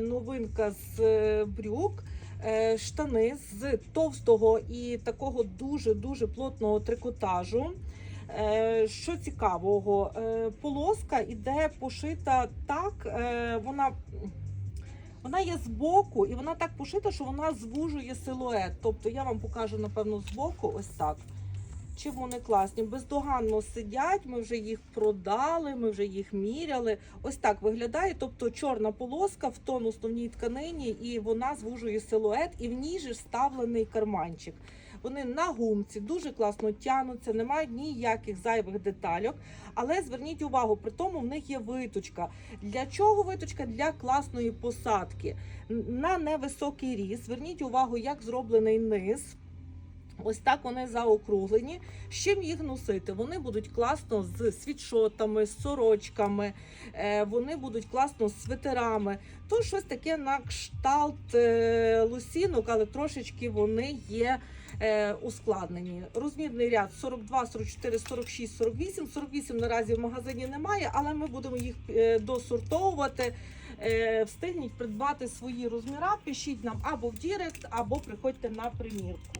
новинка з е, брюк. Е, Штани з товстого і такого дуже-дуже плотного трикотажу. Е, Що цікавого, е, полоска іде пошита так, е, вона, вона є збоку, і вона так пошита, що вона звужує силует. Тобто я вам покажу, напевно, збоку, ось так. Чим вони класні, бездоганно сидять. Ми вже їх продали, ми вже їх міряли. Ось так виглядає. Тобто чорна полоска в тон основній тканині, і вона звужує силует, і в ній же вставлений карманчик. Вони на гумці дуже класно тянуться, не мають ніяких зайвих детальок. Але зверніть увагу, при тому в них є виточка. Для чого виточка? Для класної посадки. На невисокий ріст. Зверніть увагу, як зроблений низ. Ось так вони заокруглені. З чим їх носити? Вони будуть класно з світшотами, з сорочками, е, вони будуть класно з свитерами. То щось таке на кшталт е, лосінок, але трошечки вони є е, ускладнені. Розмірний ряд 42, 44, 46, 48. 48 наразі в магазині немає, але ми будемо їх досортовувати. Встигніть придбати свої розміра, пишіть нам або в Дірект, або приходьте на примірку.